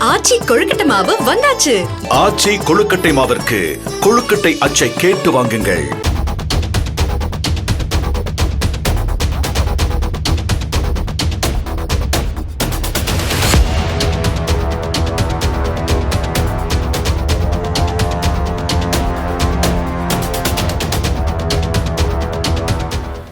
ஆச்சி கொழுக்கட்டை மாவு வந்தாச்சு. ஆச்சி கொழுக்கட்டை மாவிற்கு கொழுக்கட்டை அச்சை கேட்டு வாங்குங்கள்.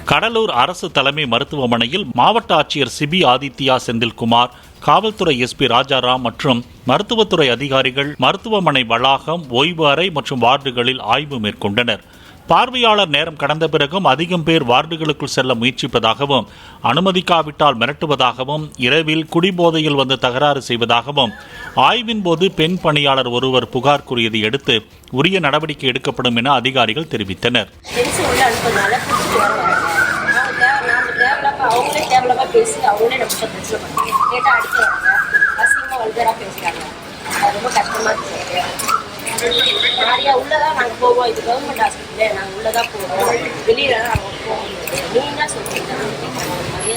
கடலூர் அரசு தலைமை மருத்துவமனையில் மாவட்ட ஆட்சியர் சிபி ஆதித்யா செந்தில்குமார் காவல்துறை எஸ்பி ராஜாராம் மற்றும் மருத்துவத்துறை அதிகாரிகள் மருத்துவமனை வளாகம் ஓய்வு அறை மற்றும் வார்டுகளில் ஆய்வு மேற்கொண்டனர். பார்வையாளர் நேரம் கடந்த பிறகும் அதிகம் பேர் வார்டுகளுக்குள் செல்ல முயற்சிப்பதாகவும் அனுமதிக்காவிட்டால் மிரட்டுவதாகவும் இரவில் குடிபோதையில் வந்து தகராறு செய்வதாகவும் ஆய்வின் போது பெண் பணியாளர் ஒருவர் புகார் கூறியதை அடுத்து உரிய நடவடிக்கை எடுக்கப்படும் என அதிகாரிகள் தெரிவித்தனர். பேசி அவங்களே நம்ம பிரச்சனை பண்ணுறாங்க கேட்டால் அடிக்க வராங்க அசிங்கமாக வல்கராக பேசுகிறாங்க அது ரொம்ப கஷ்டமாக இருக்குது நிறையா உள்ளதான் நாங்கள் போவோம். இது கவர்மெண்ட் ஹாஸ்பிட்டல் நாங்கள் உள்ளதான் போவோம் வெளியில தான் நாங்கள் போவோம் முடியாது. நீ என்ன நிறைய